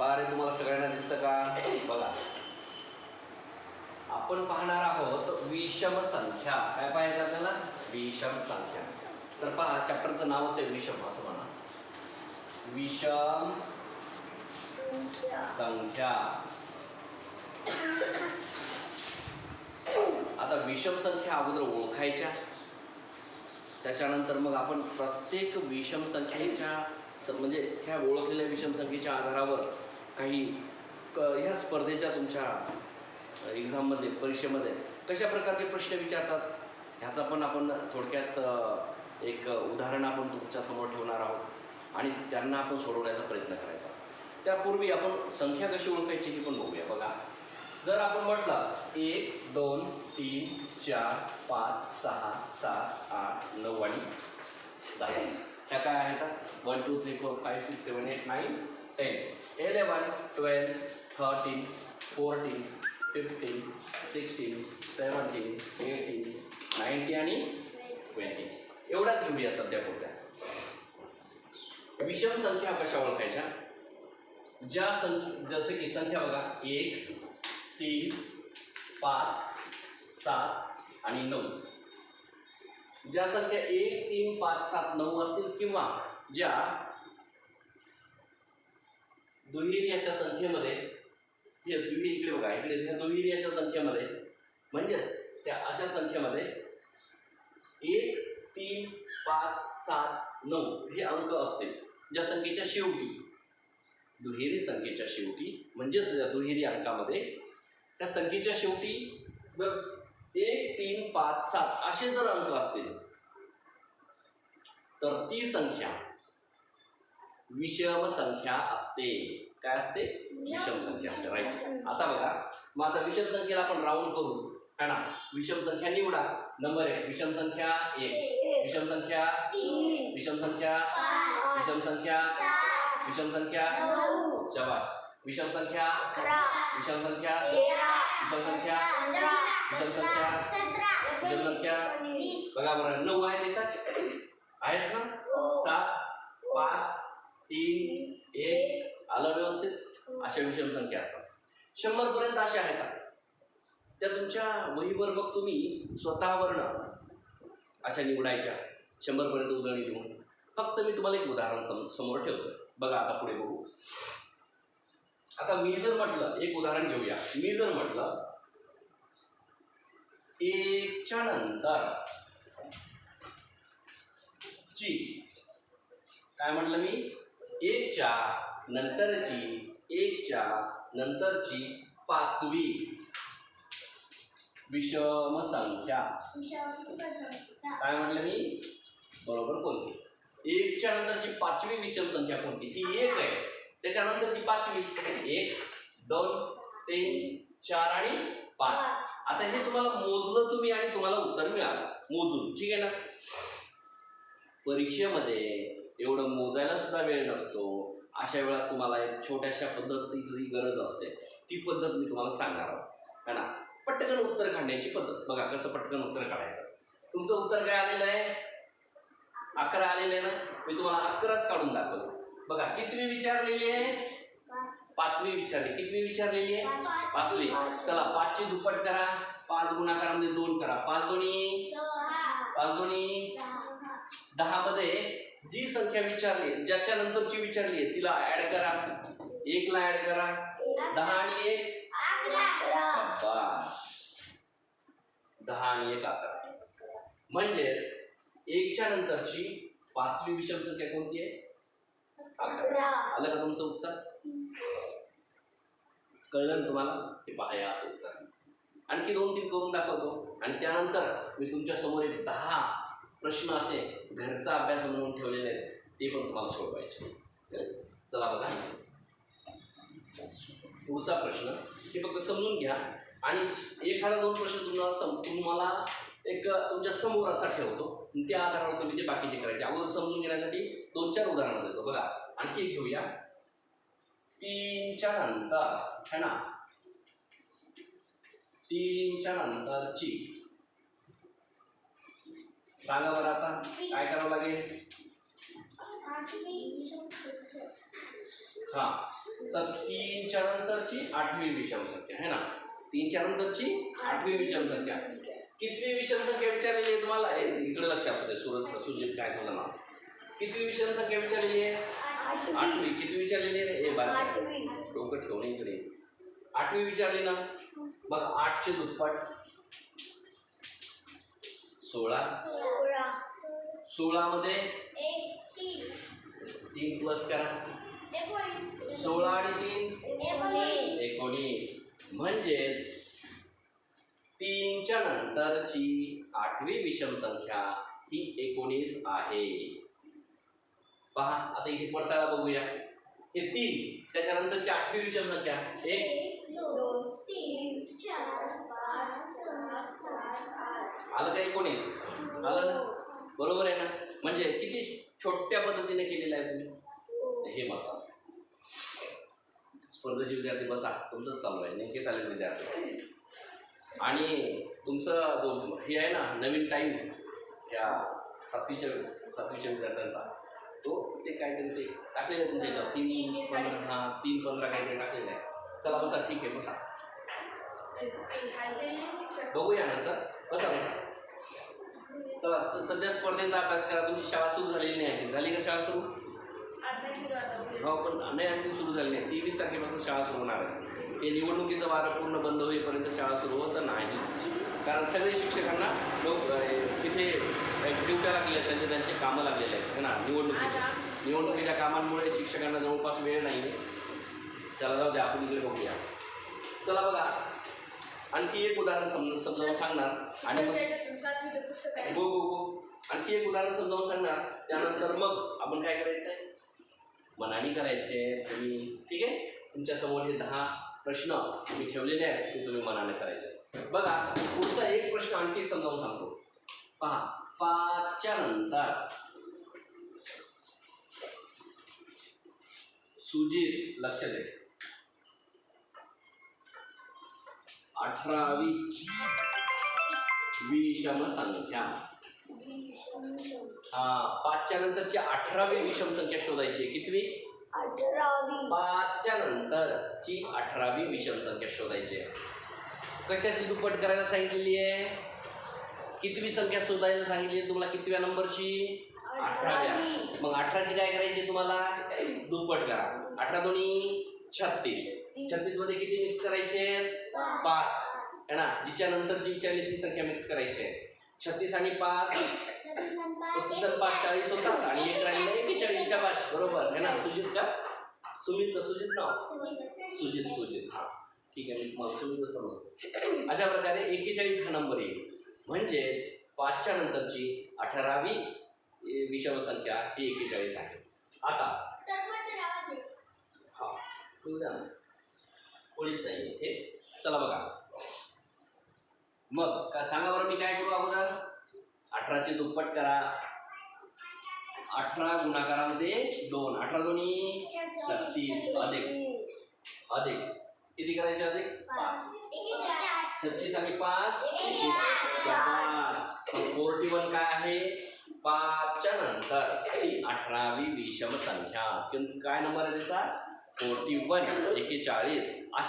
बारे तुम्हाला सगळ्यांना दिसतं का? बघा. आपण पाहणार आहोत विषम संख्या. काय पाहायचं आपल्याला? विषम संख्या. तर पहा चॅप्टरचं नावच आहे विषम असं म्हणा. विषम संख्या. आता विषम संख्या अगोदर ओळखायच्या. त्याच्यानंतर मग आपण प्रत्येक विषम संख्येच्या म्हणजे ह्या ओळखलेल्या विषम संख्येच्या आधारावर काही क ह्या स्पर्धेच्या तुमच्या एक्झाममध्ये परीक्षेमध्ये कशा प्रकारचे प्रश्न विचारतात? ह्याचा पण आपण थोडक्यात एक उदाहरण आपण तुमच्यासमोर ठेवणार आहोत आणि त्यांना आपण सोडवण्याचा प्रयत्न करायचा. त्यापूर्वी आपण संख्या कशी ओळखायची ही पण बघूया. बघा जर आपण म्हटलं एक दोन तीन चार पाच सहा सात आठ नऊ आणि दहा. ह्या काय आहेत? One two three four five six seven eight nine ten eleven twelve thirteen fourteen fifteen sixteen seventeen eighteen ninety आणि ट्वेंटी एवढाच घेऊया सध्या पुरत्या. विषम संख्या कशा ओळखायच्या ज्या संख्या जसे की संख्या बघा एक तीन पाच सात आणि नऊ. ज्या संख्या एक तीन पाच सात नऊ असतील किंवा ज्या दुहेरी अशा संख्येमध्ये हे दुहेरी इकडे बघा इकडे ह्या दुहेरी अशा संख्येमध्ये म्हणजेच त्या अशा संख्येमध्ये एक तीन पाच सात नऊ हे अंक असतील ज्या संख्येच्या शेवटी. दुहेरी संख्येच्या शेवटी म्हणजेच या दुहेरी अंकामध्ये त्या संख्येच्या शेवटी जर एक तीन पाच सात असे जर अंक असतील तर ती संख्या विषम संख्या असते. काय असते? विषम संख्या असते राईट आता बघा मग आता विषम संख्येला आपण राऊंड करू. है ना? विषम संख्या निवडा. नंबर एक विषम संख्या एक. विषम संख्या विषम संख्या विषम संख्या विषम संख्या शबाश विषम संख्या विषम संख्या विषम संख्या विषम संख्या विषम संख्या बघा बरं नऊ आहे त्याच्यात. आहेत ना? सात पाच तीन एक आलं व्यवस्थित? अशा विषम संख्या असतात. शंभरपर्यंत अशा आहेत का त्या तुमच्या वहीवर बघ तुम्ही स्वतःवरनं अशा निवडायच्या. शंभरपर्यंत उजळणी लिहून. फक्त मी तुम्हाला एक उदाहरण सम समोर ठेवतो बघा आता पुढे बघू. आता मी जर म्हटलं एक उदाहरण घेऊया. मी जर म्हटलं एकच्या नंतर ची. काय म्हटलं मी? एकच्या नंतरची एकच्या नंतरची पाचवी. विषम संख्या. काय म्हटलं मी? बरोबर कोणती? एकच्या नंतरची पाचवी विषम संख्या कोणती? ही एक आहे. त्याच्यानंतरची पाचवी. एक दोन तीन चार आणि पाच. आता हे तुम्हाला मोजलं तुम्ही आणि तुम्हाला उत्तर मिळालं. मोजून. ठीक आहे ना? परीक्षेमध्ये एवढं मोजायला सुद्धा वेळ नसतो. अशा वेळात तुम्हाला एक छोट्याशा पद्धतीची गरज असते. ती पद्धत मी तुम्हाला सांगणार आहोत. है ना? पटकन उत्तर काढण्याची पद्धत. बघा कसं पटकन उत्तर काढायचं. तुमचं उत्तर काय आलेलं आहे? अकरा आलेलं आहे ना? मी तुम्हाला अकराच काढून दाखवतो. बघा कितवी विचारलेली आहे? पाचवी विचारली. कितवी विचारलेली आहे? पाचवी. चला पाचची दुप्पट करा. पाच गुणाकारामध्ये दोन करा. पाच दोन्ही? पाच दोन्ही? दहा मध्ये जी संख्या विचारली ज्याच्या नंतरची विचारली आहे तिला ऍड करा. एकला ऍड करा. दहा आणि एक. दहा आणि एक अकरा. म्हणजेच एकच्या नंतरची पाचवी विषम संख्या कोणती आहे? अकरा. आलं का तुमचं उत्तर? कळलं ना तुम्हाला? हे पहा असं उत्तर. आणखी दोन तीन करून दाखवतो. आणि त्यानंतर मी तुमच्यासमोर एक दहा प्रश्न असे घरचा अभ्यास म्हणून ठेवलेले आहेत ते पण तुम्हाला सोडवायचे चला बघा. पुढचा प्रश्न हे फक्त समजून घ्या. आणि एखादा दोन प्रश्न तुम्हाला सम तुम्हाला एक तुमच्यासमोर असा ठेवतो. त्या आधारावर तुम्ही ते बाकीचे करायचे. अगोदर समजून घेण्यासाठी दोन चार उदाहरणं देतो. बघा आणखी एक घेऊया. तीनच्या नंतर है ना? तीनच्या नंतरची सांगा बरं आता काय करावं लागेल? हां तर तीनच्या नंतरची आठवी विषम संख्या आहे ना? तीनच्या नंतरची आठवी विषम संख्या कितवी विषम संख्या विचारलेली आहे तुम्हाला? इकडे लक्ष असू दे सूरज सुजित काय तुझं नाव? कितवी विषम संख्या विचारलेली आहे? आठवी. किती विचारलेली आहे? ए बारा. डोकं ठेवणे इकडे. आठवी विचारली ना? मग आठचे दुप्पट. सोळा? सोळा. सोळामध्ये? एक तीन प्लस करा. सोळा आणि तीन? एकोणीस. म्हणजेच तीनच्या नंतरची आठवी विषम संख्या ही एकोणीस आहे. पहा आता इथे पडताळा बघूया. हे तीन त्याच्यानंतरची आठवी विषम संख्या एक दोन तीन चार आलं का एकोणीस आलं ना? बरोबर आहे ना? म्हणजे किती छोट्या पद्धतीने केलेलं आहे तुम्ही? हे महत्वाचं स्पर्धेचे विद्यार्थी बसा. तुमचंच चालू आहे. नेमके चालेल विद्यार्थी. आणि तुमचं जो हे आहे ना नवीन टाईम या सातवीच्या सातवीच्या विद्यार्थ्यांचा तो ते काहीतरी ते टाकलेलं आहे तुमच्या याच्यावर. तीन पंधरा हां तीन पंधरा काहीतरी टाकलेलं आहे. चला बसा ठीक आहे बसा. बघूया नंतर. बसा बसा. चला सध्या स्पर्धेचा अभ्यास करा. तुमची शाळा सुरू झालेली नाही आहे झाली का शाळा सुरू? हो पण नाही आणखी सुरू झाली नाही. तेवीस तारखेपासून शाळा सुरू होणार आहे. हे निवडणुकीचं वारं पूर्ण बंद होईपर्यंत शाळा सुरू होत नाही. कारण सगळे शिक्षकांना लोक तिथे ड्युट्या लागलेल्या आहेत. त्यांचे त्यांचे कामं लागलेले आहेत. है ना? निवडणुकीच्या. निवडणुकीच्या कामांमुळे शिक्षकांना जवळपास वेळ नाही आहे चला जाऊ द्या. आपण इकडे बघूया. चला बघा. आणखी एक उदाहरण समज समजावून सांगणार. आणि मग हो हो हो. आणखी एक उदाहरण समजावून सांगणार. त्यानंतर मग आपण काय करायचं आहे मनाने करायचे तुम्ही ठीक आहे? तुमच्यासमोर हे दहा प्रश्न मी ठेवलेले आहेत ते तुम्ही मनाने करायचे. बघा पुढचा एक प्रश्न आणखी एक समजावून सांगतो. पहा पाचच्या नंतर सुजित लक्ष दे. अठरावी विषम संख्या हा पाचच्या नंतरची अठरावी विषम संख्या शोधायची. कितवी? अठरावी. पाचच्या नंतरची अठरावी विषम संख्या शोधायची आहे. कशाची दुप्पट करायला सांगितलेली आहे? कितवी संख्या शोधायला सांगितली तुम्हाला? कितव्या नंबरची? अठराव्या मग अठराची काय करायची तुम्हाला? दुप्पट करा. अठरा दोन्ही. छत्तीस. छत्तीसमध्ये किती मिक्स करायचे? पाच. है ना? जिच्या नंतरची विचारली ती संख्या मिक्स करायची आहे. छत्तीस आणि पाच. पस्तीस आणि पाच. चाळीस होतात आणि एक राहिलेलं एकेचाळीस शाबाश बरोबर. है ना? सुजित का? सुमित का सुजित नाव? सुजित सुजित. हा. ठीक आहे मी तुम्हाला सुमित समजतो. अशा प्रकारे एकेचाळीस हा नंबर येईल. म्हणजेच पाचच्या नंतरची अठरावी विषम संख्या ही एकेचाळीस आहे. आता ठेवू द्या कोणीच नाही इथे. चला बघा. मग का सांगा बरं मी काय करू अगोदर? अठराची दुप्पट करा. अठरा गुणाकारामध्ये दोन. अठरा दोन्ही छत्तीस. अधिक. अधिक. किती करायचे अधिक? पाच. छत्तीस आणि पाच? पाच फोर्टी वन काय आहे? पाचच्या नंतरची अठरावी विषम संख्या. काय नंबर आहे त्याचा? फोर्टी वन एकेचाळीस अशा